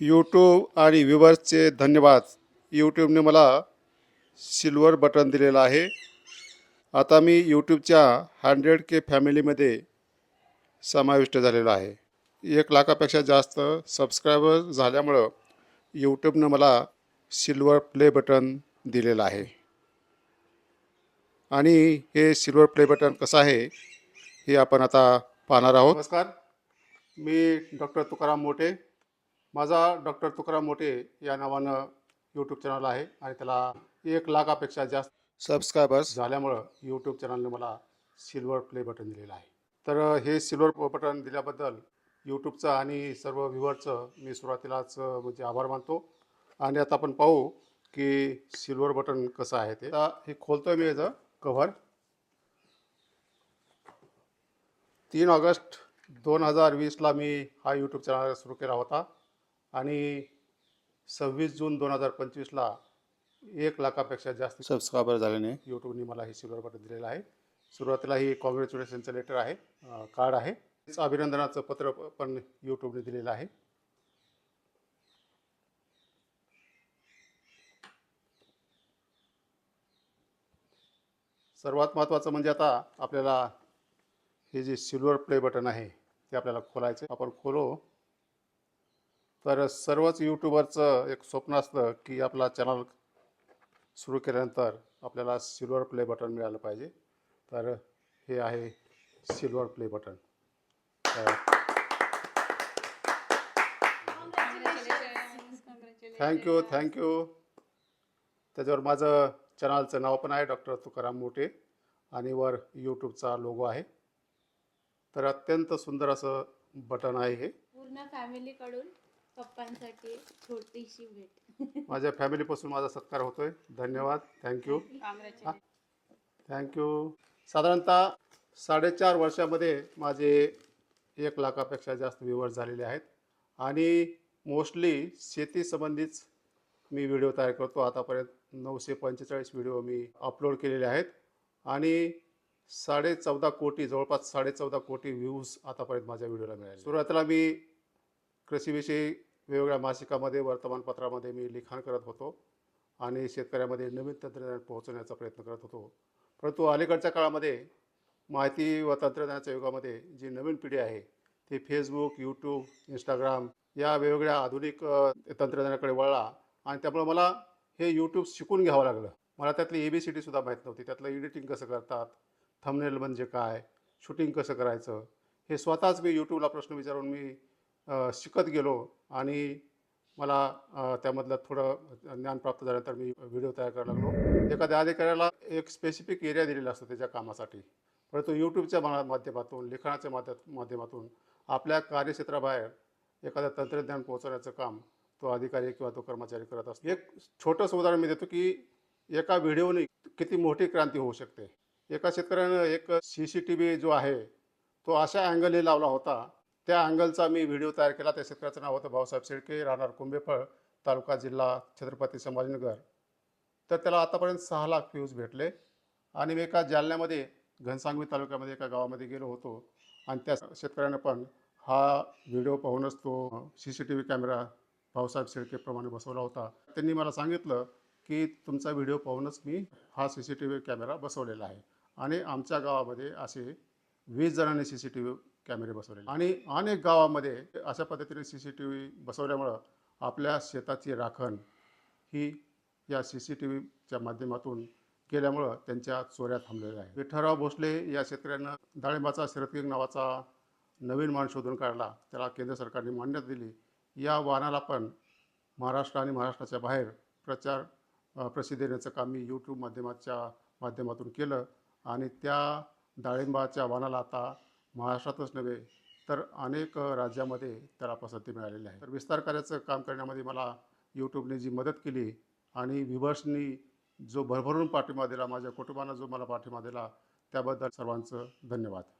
YouTube आणि व्ह्युवर्सचे धन्यवाद. यूट्यूबने मला सिल्वर बटन दिलेलं आहे. आता मी यूट्यूबच्या हंड्रेड के फॅमिलीमध्ये समाविष्ट झालेलो आहे. एक लाखापेक्षा जास्त सबस्क्रायबर झाल्यामुळं यूट्यूबनं मला सिल्वर प्ले बटन दिलेलं आहे. आणि हे सिल्वर प्ले बटन कसं आहे हे आपण आता पाहणार आहोत. नमस्कार. मी डॉक्टर तुकाराम मोठे. माझा डॉक्टर तुकाराम मोठे या नावानं यूट्यूब चॅनल आहे आणि त्याला एक लाखापेक्षा जास्त सबस्क्रायबर्स झाल्यामुळं यूट्यूब चॅनलने मला सिल्वर प्ले बटन दिलेलं आहे. तर हे सिल्वर बटन दिल्याबद्दल यूट्यूबचं आणि सर्व व्ह्युअरचं मी सुरुवातीलाच म्हणजे आभार मानतो. आणि आता आपण पाहू की सिल्वर बटन कसं आहे ते. आता हे खोलतोय मी याचं कव्हर तीन ऑगस्ट दोन हजार वीसला मी हा यूट्यूब चॅनल सुरू केला होता. आणि सव्वीस जून दोन हजार पंचवीसला एक लाखापेक्षा जास्त सबस्क्रायबर झाल्याने यूट्यूबने मला हे सिल्वर बटन दिलेलं आहे. सुरुवातीला ही कॉंग्रॅच्युलेशनचं लेटर आहे कार्ड आहे. अभिनंदनाचं पत्र पण यूट्यूबने दिलेलं आहे. सर्वात महत्त्वाचं म्हणजे आता आपल्याला हे जे सिल्वर प्ले बटन आहे ते आपल्याला खोलायचं आपण खोलो. तर सर्वच यूट्यूबरचं एक स्वप्न असतं की आपला चॅनल सुरू केल्यानंतर आपल्याला सिल्वर प्ले बटन मिळालं पाहिजे. तर हे आहे silver play button thank you thank you त्याच्यावर माझं चॅनलचं नाव पण आहे डॉक्टर तुकाराम मोठे आणि वर यूट्यूबचा लोगो आहे. तर अत्यंत सुंदर असं बटन आहे हे. पूर्ण फॅमिलीकडून पप्पांसाठी छोटीशी भेट. माझ्या फॅमिलीपासून माझा सत्कार होतोय. धन्यवाद. थँक्यू थँक्यू साधारणतः साडेचार वर्षामध्ये माझे एक लाखापेक्षा जास्त व्ह्युअर्स झालेले आहेत. आणि मोस्टली शेतीसंबंधीच मी व्हिडिओ तयार करतो. आतापर्यंत नऊशे पंचेचाळीस व्हिडिओ मी अपलोड केलेले आहेत. आणि साडे चौदा कोटी जवळपास साडे चौदा कोटी व्ह्यूज आतापर्यंत माझ्या व्हिडिओला मिळाले सुरुवातीला मी कृषीविषयी वेगवेगळ्या मासिकामध्ये वर्तमानपत्रामध्ये मी लिखाण करत होतो आणि शेतकऱ्यामध्ये नवीन तंत्रज्ञान पोहोचवण्याचा प्रयत्न करत होतो. परंतु अलीकडच्या काळामध्ये माहिती व तंत्रज्ञानाच्या युगामध्ये जी नवीन पिढी आहे ती फेसबुक यूट्यूब इंस्टाग्राम या वेगवेगळ्या आधुनिक तंत्रज्ञानाकडे वळला आणि त्यामुळे मला हे यूट्यूब शिकून घ्यावं लागलं. मला त्यातली ए बी सी डीसुद्धा माहीत नव्हती. त्यातलं एडिटिंग कसं करतात थंबनेल म्हणजे काय शूटिंग कसं करायचं हे स्वतःच मी यूट्यूबला प्रश्न विचारून मी शिकत गेलो आणि मला त्यामधलं थोडं ज्ञान प्राप्त झाल्यानंतर मी व्हिडिओ तयार करायला लागलो. एखाद्या अधिकाऱ्याला एक स्पेसिफिक एरिया दिलेला असतो त्याच्या कामासाठी. परंतु यूट्यूबच्या माध्यमातून लिखाणाच्या माध्यम माध्यमातून आपल्या कार्यक्षेत्राबाहेर एखादं तंत्रज्ञान पोहोचवण्याचं काम तो अधिकारी किंवा तो कर्मचारी करत असतो. एक छोटंसं उदाहरण मी देतो की एका व्हिडिओने किती मोठी क्रांती होऊ शकते. एका शेतकऱ्यानं एक सी सी टी व्ही जो आहे तो अशा अँगलने लावला होता त्या अँगलचा मी व्हिडिओ तयार केला. त्या शेतकऱ्याचं नाव होतं भाऊसाहेब शेळके राहणार कुंभेफळ तालुका जिल्हा छत्रपती संभाजीनगर. तर त्याला आतापर्यंत सहा लाख व्ह्यूज भेटले. आणि मी एका जालन्यामध्ये घनसांगवी तालुक्यामध्ये एका गावामध्ये गेलो होतो. आणि त्या शेतकऱ्यानं पण हा व्हिडिओ पाहूनच तो C C T V camera Bhausaheb शेळकेप्रमाणे बसवला होता. त्यांनी मला सांगितलं की तुमचा व्हिडिओ पाहूनच मी हा C C T V camera बसवलेला आहे. आणि आमच्या गावामध्ये असे वीस जणांनी सी सी टी व्ही कॅमेरे बसवलेले. आणि अनेक गावामध्ये अशा पद्धतीने सी सी टी व्ही बसवल्यामुळं आपल्या शेताची राखण ही या सी सी टी व्हीच्या माध्यमातून केल्यामुळं त्यांच्या चोऱ्या थांबलेल्या आहे विठ्ठलराव भोसले या शेतकऱ्यांना डाळिंबाचा शरदकिंग नावाचा नवीन मान शोधून काढला. त्याला केंद्र सरकारने मान्यता दिली. या वाहनाला पण महाराष्ट्र आणि महाराष्ट्राच्या बाहेर प्रचार प्रसिद्धी देण्याचं काम मी यूट्यूब माध्यमाच्या माध्यमातून केलं. आणि त्या डाळिंबाच्या वाहनाला आता महाराष्ट्रातच नव्हे तर अनेक राज्यामध्ये त्याला पसंती मिळालेली आहे. तर विस्तार कार्याचं काम करण्यामध्ये मला यूट्यूबने जी मदत केली आणि विभर्सनी जो भरभरून पाठिंबा दिला माझ्या कुटुंबानं जो मला पाठिंबा दिला त्याबद्दल सर्वांचं धन्यवाद.